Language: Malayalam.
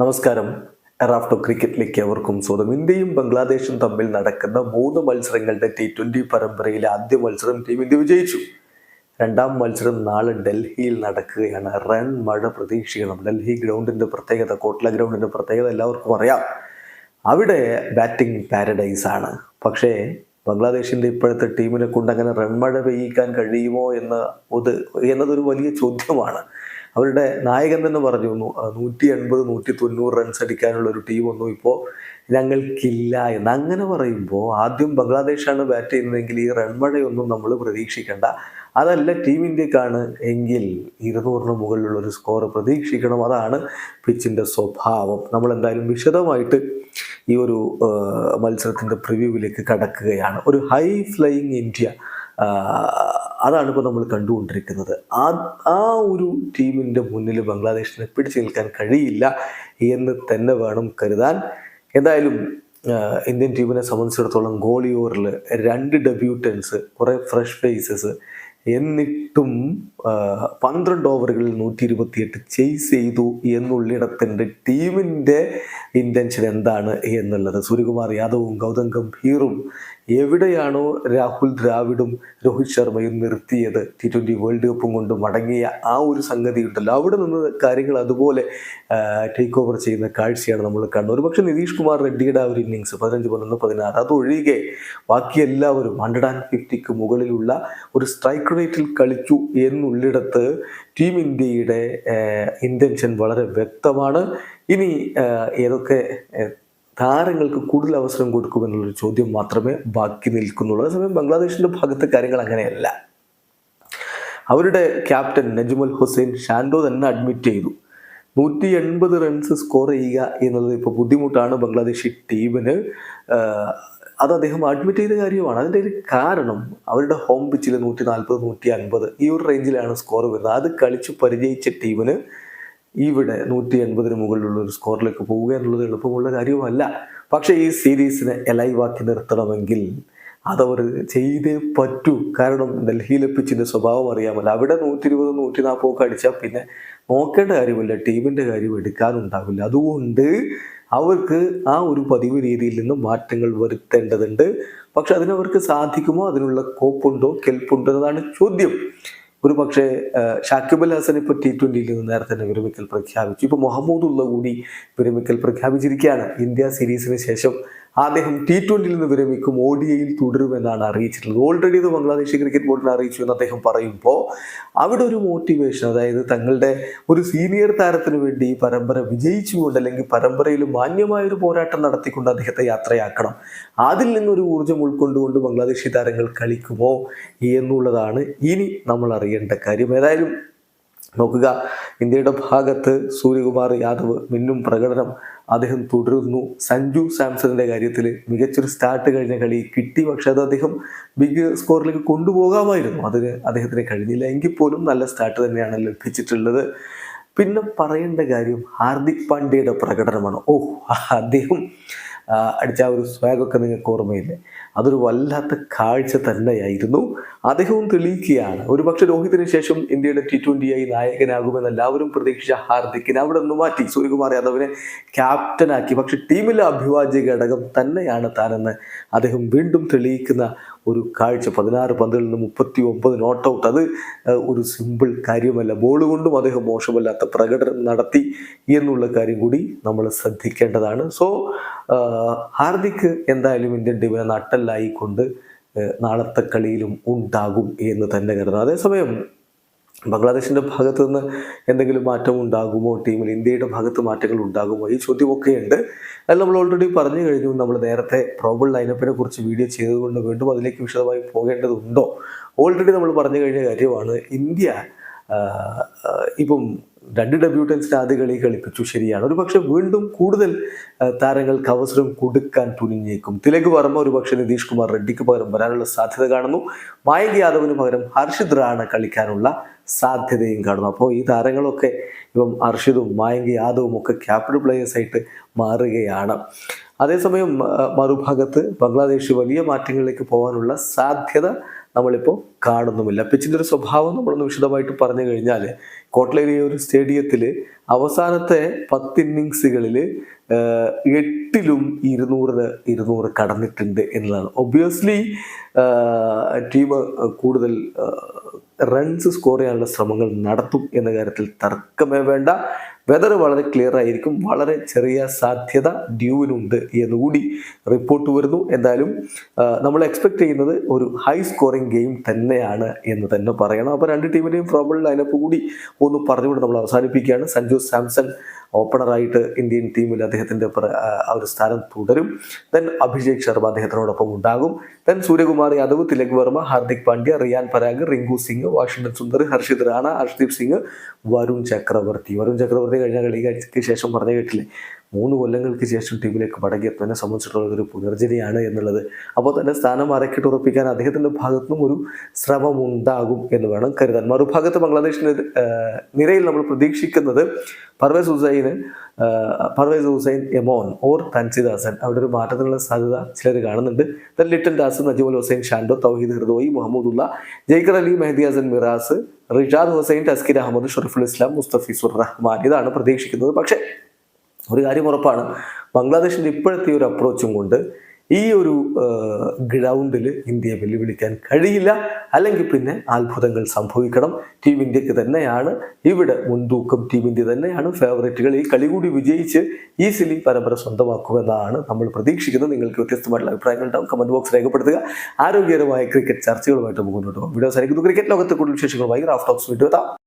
നമസ്കാരം. എറാഫ്റ്റോ ക്രിക്കറ്റിലേക്ക് അവർക്കും സ്വാഗതം. ഇന്ത്യയും ബംഗ്ലാദേശും തമ്മിൽ നടക്കുന്ന മൂന്ന് മത്സരങ്ങളുടെ ടി ട്വന്റി പരമ്പരയിലെ ആദ്യ മത്സരം ടീം ഇന്ത്യ വിജയിച്ചു. രണ്ടാം മത്സരം നാളെ ഡൽഹിയിൽ നടക്കുകയാണ്. റൺ മഴ പ്രതീക്ഷിക്കണം. ഡൽഹി ഗ്രൗണ്ടിന്റെ പ്രത്യേകത കോട്ട്ല ഗ്രൗണ്ടിന്റെ പ്രത്യേകത എല്ലാവർക്കും അറിയാം. അവിടെ ബാറ്റിംഗ് പാരഡൈസ് ആണ്. പക്ഷേ ബംഗ്ലാദേശിന്റെ ഇപ്പോഴത്തെ ടീമിനെ കൊണ്ട് അങ്ങനെ റൺ മഴ പെയ്യിക്കാൻ കഴിയുമോ എന്ന എന്നതൊരു വലിയ ചോദ്യമാണ്. അവരുടെ നായകൻ തന്നെ പറഞ്ഞു "നൂ- നൂറ്റി എൺപത് നൂറ്റി തൊണ്ണൂറ് റൺസ് അടിക്കാനുള്ള ഒരു ടീമൊന്നും ഇപ്പോൾ ഞങ്ങൾക്കില്ല എന്ന് അങ്ങനെ പറയുമ്പോൾ ആദ്യം ബംഗ്ലാദേശാണ് ബാറ്റ് ചെയ്യുന്നതെങ്കിൽ ഈ റൺമഴയൊന്നും നമ്മൾ പ്രതീക്ഷിക്കേണ്ട. അതല്ല ടീം ഇന്ത്യക്കാണ് എങ്കിൽ ഇരുന്നൂറിന് മുകളിലുള്ള ഒരു സ്കോർ പ്രതീക്ഷിക്കണം. അതാണ് പിച്ചിന്റെ സ്വഭാവം. നമ്മൾ എന്തായാലും വിശദമായിട്ട് ഈ ഒരു മത്സരത്തിന്റെ പ്രിവ്യൂവിലേക്ക് കടക്കുകയാണ്. ഒരു ഹൈ ഫ്ലൈയിങ് ഇന്ത്യ അതാണ് ഇപ്പോൾ നമ്മൾ കണ്ടുകൊണ്ടിരിക്കുന്നത്. ആ ആ ഒരു ടീമിന്റെ മുന്നിൽ ബംഗ്ലാദേശിനെ പിടിച്ചു നിൽക്കാൻ കഴിയില്ല എന്ന് തന്നെ വേണം കരുതാൻ. എന്തായാലും ഇന്ത്യൻ ടീമിനെ സംബന്ധിച്ചിടത്തോളം ഗോളി ഓവറിൽ രണ്ട് ഡെബ്യൂട്ടൻസ് കുറേ ഫ്രഷ് ഫേസസ് എന്നിട്ടും പന്ത്രണ്ട് ഓവറുകളിൽ നൂറ്റി ഇരുപത്തിയെട്ട് ചെയ്സ് ചെയ്തു എന്നുള്ളിടത്തിന്റെ ടീമിന്റെ ഇന്റൻഷൻ എന്താണ് എന്നുള്ളത്. സൂര്യകുമാർ യാദവും ഗൗതം ഗംഭീറും എവിടെയാണോ രാഹുൽ ദ്രാവിഡും രോഹിത് ശർമ്മയും നിർത്തിയത് ടി ട്വന്റി വേൾഡ് കപ്പും കൊണ്ട് മടങ്ങിയ ആ ഒരു സംഗതി ഉണ്ടല്ലോ. അവിടെ നിന്ന് കാര്യങ്ങൾ അതുപോലെ ടേക്ക് ഓവർ ചെയ്യുന്ന കാഴ്ചയാണ് നമ്മൾ കാണുന്നത് ഒരുപക്ഷെ നിതീഷ് കുമാർ റെഡ്ഡിയുടെ ആ ഒരു ഇന്നിങ്സ് പതിനഞ്ച് പതിനൊന്ന് പതിനാറ് അതൊഴികെ ബാക്കി എല്ലാവരും ഹൺഡ്രഡ് ആൻഡ് ഫിഫ്റ്റിക്ക് മുകളിലുള്ള ഒരു സ്ട്രൈക്ക് റേറ്റിൽ കളിച്ചു എന്നുള്ളിടത്ത് ടീം ഇന്ത്യയുടെ ഇന്റൻഷൻ വളരെ വ്യക്തമാണ്. ഇനി ഏതൊക്കെ താരങ്ങൾക്ക് കൂടുതൽ അവസരം കൊടുക്കുമെന്നുള്ളൊരു ചോദ്യം മാത്രമേ ബാക്കി നിൽക്കുന്നുള്ളൂ. അതേസമയം ബംഗ്ലാദേശിന്റെ ഭാഗത്തെ കാര്യങ്ങൾ അങ്ങനെയല്ല. അവരുടെ ക്യാപ്റ്റൻ നജ്മുൽ ഹുസൈൻ ഷാൻഡോ തന്നെ അഡ്മിറ്റ് ചെയ്തു. നൂറ്റി എൺപത് റൺസ് സ്കോർ ചെയ്യുക എന്നുള്ളത് ഇപ്പോൾ ബുദ്ധിമുട്ടാണ് ബംഗ്ലാദേശി ടീമിന്. അത് അദ്ദേഹം അഡ്മിറ്റ് ചെയ്ത കാര്യമാണ്. അതിന്റെ ഒരു കാരണം അവരുടെ ഹോം പിച്ചിൽ നൂറ്റി നാൽപ്പത് നൂറ്റി അൻപത് ഈ ഒരു റേഞ്ചിലാണ് സ്കോർ വരുന്നത്. അത് കളിച്ച് പരിചയിച്ച ടീമിന് ഇവിടെ നൂറ്റി എൺപതിന് മുകളിലുള്ള ഒരു സ്കോറിലേക്ക് പോവുക എന്നുള്ളത് എളുപ്പമുള്ള കാര്യവുമല്ല. പക്ഷേ ഈ സീരീസിനെ എലൈവാക്കി നിർത്തണമെങ്കിൽ അതവർ ചെയ്തേ പറ്റൂ. കാരണം ഡൽഹിയിലെ പിച്ചിന്റെ സ്വഭാവം അറിയാമല്ലോ. അവിടെ നൂറ്റി ഇരുപത് നൂറ്റി നാൽപ്പതൊക്കെ അടിച്ചാൽ പിന്നെ നോക്കേണ്ട കാര്യമില്ല. ടീമിന്റെ കാര്യം എടുക്കാനുണ്ടാവില്ല. അതുകൊണ്ട് അവർക്ക് ആ ഒരു പതിവ് രീതിയിൽ നിന്നും മാറ്റങ്ങൾ വരുത്തേണ്ടതുണ്ട്. പക്ഷെ അതിനവർക്ക് സാധിക്കുമോ? അതിനുള്ള കോപ്പുണ്ടോ? കെൽപ്പുണ്ടോ? എന്നതാണ് ചോദ്യം. ഒരു പക്ഷേ ഷാക്കിബ് ഹസൻ ഇപ്പോൾ ടി ട്വന്റിയിൽ നിന്ന് നേരത്തെ തന്നെ വിരമിക്കൽ പ്രഖ്യാപിച്ചു. ഇപ്പോൾ മുഹമ്മദുള്ള കൂടി വിരമിക്കൽ പ്രഖ്യാപിച്ചിരിക്കുകയാണ്. ഇന്ത്യ സീരീസിന് ശേഷം അദ്ദേഹം ടി ട്വന്റിയിൽ നിന്ന് വിരമിക്കും. ഒ ഡി ഐയിൽ തുടരുമെന്നാണ് അറിയിച്ചിട്ടുള്ളത്. ഓൾറെഡി ഇത് ബംഗ്ലാദേശ് ക്രിക്കറ്റ് ബോർഡിനെ അറിയിച്ചു എന്ന് അദ്ദേഹം പറയുമ്പോൾ അവിടെ ഒരു മോട്ടിവേഷൻ അതായത് തങ്ങളുടെ ഒരു സീനിയർ താരത്തിന് വേണ്ടി ഈ പരമ്പര വിജയിച്ചുകൊണ്ട് അല്ലെങ്കിൽ പരമ്പരയിൽ മാന്യമായൊരു പോരാട്ടം നടത്തിക്കൊണ്ട് അദ്ദേഹത്തെ യാത്രയാക്കണം. അതിൽ നിന്നൊരു ഊർജം ഉൾക്കൊണ്ടുകൊണ്ട് ബംഗ്ലാദേശി താരങ്ങൾ കളിക്കുമോ എന്നുള്ളതാണ് ഇനി നമ്മൾ അറിയേണ്ട കാര്യം. ഏതായാലും നോക്കുക ഇന്ത്യയുടെ ഭാഗത്ത് സൂര്യകുമാർ യാദവ് മിന്നും പ്രകടനം അദ്ദേഹം തുടരുന്നു. സഞ്ജു സാംസണിന്റെ കാര്യത്തിൽ മികച്ചൊരു സ്റ്റാർട്ട് കഴിഞ്ഞ കളി കിട്ടി. പക്ഷെ അത് അദ്ദേഹം ബിഗ് സ്കോറിലേക്ക് കൊണ്ടുപോകാമായിരുന്നു. അതിന് അദ്ദേഹത്തിന് കഴിഞ്ഞില്ല. എങ്കിൽ പോലും നല്ല സ്റ്റാർട്ട് തന്നെയാണ് ലഭിച്ചിട്ടുള്ളത്. പിന്നെ പറയേണ്ട കാര്യം ഹാർദിക് പാണ്ഡ്യയുടെ പ്രകടനമാണ്. ഓ അദ്ദേഹം അടിച്ച ആ ഒരു സ്വാഗൊക്കെ നിങ്ങൾക്ക് ഓർമ്മയില്ലേ? അതൊരു വല്ലാത്ത കാഴ്ച തന്നെയായിരുന്നു. അദ്ദേഹവും തെളിയിക്കുകയാണ് ഒരുപക്ഷെ രോഹിതിന് ശേഷം ഇന്ത്യയുടെ ടി ട്വന്റിയായി നായകനാകുമെന്ന് എല്ലാവരും പ്രതീക്ഷിച്ച ഹാർദിക്കിനെ അവിടെ നിന്ന് മാറ്റി. സൂര്യകുമാർ യാദവിനെ ക്യാപ്റ്റനാക്കി പക്ഷെ ടീമിലെ അഭിവാജ്യ ഘടകം തന്നെയാണ് താനെന്ന് അദ്ദേഹം വീണ്ടും തെളിയിക്കുന്ന ഒരു കാഴ്ച പതിനാറ് പന്തിൽ നിന്ന് മുപ്പത്തി ഒമ്പത് നോട്ട് ഔട്ട്. അത് ഒരു സിമ്പിൾ കാര്യമല്ല. ബോൾ കൊണ്ടും അദ്ദേഹം മോശമല്ലാത്ത പ്രകടനം നടത്തി എന്നുള്ള കാര്യം കൂടി നമ്മൾ ശ്രദ്ധിക്കേണ്ടതാണ്. സോ ഹാർദിക് എന്തായാലും ഇന്ത്യൻ ടീമിനെ നട്ടല്ലായിക്കൊണ്ട് നാളത്തെ കളിയിലും ഉണ്ടാകും എന്ന് തന്നെ കരുതുന്നു. അതേസമയം ബംഗ്ലാദേശിന്റെ ഭാഗത്ത് നിന്ന് എന്തെങ്കിലും മാറ്റം ഉണ്ടാകുമോ? ടീമിൽ ഇന്ത്യയുടെ ഭാഗത്ത് മാറ്റങ്ങൾ ഉണ്ടാകുമോ? ഈ ചോദ്യമൊക്കെയുണ്ട്. അത് നമ്മൾ ഓൾറെഡി പറഞ്ഞു കഴിഞ്ഞു. നമ്മൾ നേരത്തെ പ്രോബിൾ ലൈനപ്പിനെ കുറിച്ച് വീഡിയോ ചെയ്തുകൊണ്ട് വീണ്ടും അതിലേക്ക് വിശദമായി പോകേണ്ടതുണ്ടോ? ഓൾറെഡി നമ്മൾ പറഞ്ഞു കഴിഞ്ഞ കാര്യമാണ് ഇന്ത്യ ഇപ്പം രണ്ട് ഡെബ്യൂട്ടൻസിന് ആദ്യ കളി കളിപ്പിച്ചു. ശരിയാണ്. ഒരു പക്ഷെ വീണ്ടും കൂടുതൽ താരങ്ങൾക്ക് അവസരം കൊടുക്കാൻ തുനിഞ്ഞേക്കും. തിലക് വർമ്മ ഒരു പക്ഷേ നിതീഷ് കുമാർ റെഡ്ഡിക്ക് പകരം വരാനുള്ള സാധ്യത കാണുന്നു. മായങ്ക് യാദവിന് പകരം ഹർഷിദ് റാണ കളിക്കാനുള്ള സാധ്യതയും കാണുന്നു. അപ്പോൾ ഈ താരങ്ങളൊക്കെ ഇപ്പം ഹർഷിദും മായങ്ക് യാദവും ഒക്കെ ക്യാപിറ്റൽ പ്ലേയേഴ്സായിട്ട് മാറുകയാണ്. അതേസമയം മറുഭാഗത്ത് ബംഗ്ലാദേശ് വലിയ മാറ്റങ്ങളിലേക്ക് പോകാനുള്ള സാധ്യത നമ്മളിപ്പോൾ കാണുന്നുമില്ല. പിച്ചിന്റെ ഒരു സ്വഭാവം നമ്മളൊന്ന് വിശദമായിട്ട് പറഞ്ഞു കഴിഞ്ഞാൽ കോട്ട്ലേരിയ ഒരു സ്റ്റേഡിയത്തിൽ അവസാനത്തെ പത്ത് ഇന്നിങ്സുകളിൽ എട്ടിലും ഇരുന്നൂറിന് ഇരുന്നൂറ് കടന്നിട്ടുണ്ട് എന്നുള്ളതാണ് ഒബ്വിയസ്ലി ടീം കൂടുതൽ റൺസ് സ്കോർ ചെയ്യാനുള്ള ശ്രമങ്ങൾ നടത്തും എന്ന കാര്യത്തിൽ തർക്കമേ വേണ്ട. വെതർ വളരെ ക്ലിയർ ആയിരിക്കും. വളരെ ചെറിയ സാധ്യത ഡ്യൂവിനുണ്ട് എന്നുകൂടി റിപ്പോർട്ട് വരുന്നു. എന്തായാലും നമ്മൾ എക്സ്പെക്ട് ചെയ്യുന്നത് ഒരു ഹൈ സ്കോറിംഗ് ഗെയിം തന്നെയാണ് എന്ന് തന്നെ പറയണം. അപ്പോൾ രണ്ട് ടീമിന്റെയും പ്രോബിൾ ലൈനപ്പ് കൂടി ഒന്ന് പറഞ്ഞുകൊണ്ട് നമ്മൾ അവസാനിപ്പിക്കുകയാണ്. സഞ്ജു സാംസൺ ഓപ്പണറായിട്ട് ഇന്ത്യൻ ടീമിൽ അദ്ദേഹത്തിന്റെ ആ, ഒരു സ്ഥാനം തുടരും. ദെൻ അഭിഷേക് ശർമ്മ അദ്ദേഹത്തിനോടൊപ്പം ഉണ്ടാകും. Then Suryakumar Yadav Tilak Varma Hardik Pandya Riyan Parag Rinku Singh Washington Sundar Harshit Rana Harshdeep Singh Varun Chakravarthy. Varun Chakravarthy കഴിഞ്ഞ കളിക്ക് ശേഷം പറഞ്ഞു കേട്ടില്ലേ? മൂന്ന് കൊല്ലങ്ങൾക്ക് ശേഷം ടീമിലേക്ക് മടങ്ങിയെത്തുന്നതിനെ സംബന്ധിച്ചിട്ടുള്ള ഒരു പുനർജനിയാണ് എന്നുള്ളത്. അപ്പോൾ തന്നെ സ്ഥാനം അരക്കിട്ട് ഉറപ്പിക്കാൻ അദ്ദേഹത്തിന്റെ ഭാഗത്തുനിന്നും ഒരു ശ്രമമുണ്ടാകും എന്ന് വേണം കരുതാൻ. മറുഭാഗത്ത് ബംഗ്ലാദേശിന്റെ നിരയിൽ നമ്മൾ പ്രതീക്ഷിക്കുന്നത് പർവേസ് ഹുസൈന് പർവേസ് ഹുസൈൻ എമോൻ ഓർ തൻസിദാസൻ. അവിടെ ഒരു മാറ്റത്തിനുള്ള സാധ്യത ചിലർ കാണുന്നുണ്ട്. ദൻ ലിറ്റൻ ദാസ് നജീബുൽ ഹുസൈൻ ഷാൻഡോ തൗഹീദ് ഹൃദോയി മുഹമ്മദുള്ള ജയ്ക്കർ അലി മെഹദി ഹസൻ മിറാസ് റിഷാദ് ഹുസൈൻ തസ്കിർ അഹമ്മദ് ഷറഫുൽ ഇസ്ലാം മുസ്തഫിസുർ റഹ്മാൻ ഇതാണ് പ്രതീക്ഷിക്കുന്നത്. പക്ഷേ ഒരു കാര്യം ഉറപ്പാണ്. ബംഗ്ലാദേശിന്റെ ഇപ്പോഴത്തെ ഒരു അപ്രോച്ചും കൊണ്ട് ഈ ഒരു ഗ്രൗണ്ടിൽ ഇന്ത്യയെ വെല്ലുവിളിക്കാൻ കഴിയില്ല. അല്ലെങ്കിൽ പിന്നെ അത്ഭുതങ്ങൾ സംഭവിക്കണം. ടീം ഇന്ത്യയ്ക്ക് തന്നെയാണ്. ഇവിടെ മുൻതൂക്കം ടീം ഇന്ത്യ തന്നെയാണ്. ഫേവറേറ്റുകൾ ഈ കളി കൂടി വിജയിച്ച് ഈസിലി പരമ്പര സ്വന്തമാക്കുമെന്നാണ് നമ്മൾ പ്രതീക്ഷിക്കുന്നത്. നിങ്ങൾക്ക് വ്യത്യസ്തമായിട്ടുള്ള അഭിപ്രായങ്ങൾ ഉണ്ടാവും. കമന്റ് ബോക്സ് രേഖപ്പെടുത്തുക. ആരോഗ്യകരമായ ക്രിക്കറ്റ് ചർച്ചകളുമായിട്ട് മുന്നോട്ട് പോകും വീഡിയോ സരിക്കുന്നു ക്രിക്കറ്റ് ലോകത്തെ കൂടുതൽ വിശേഷങ്ങളുമായി റാഫ് ടോക്സ് വീണ്ടും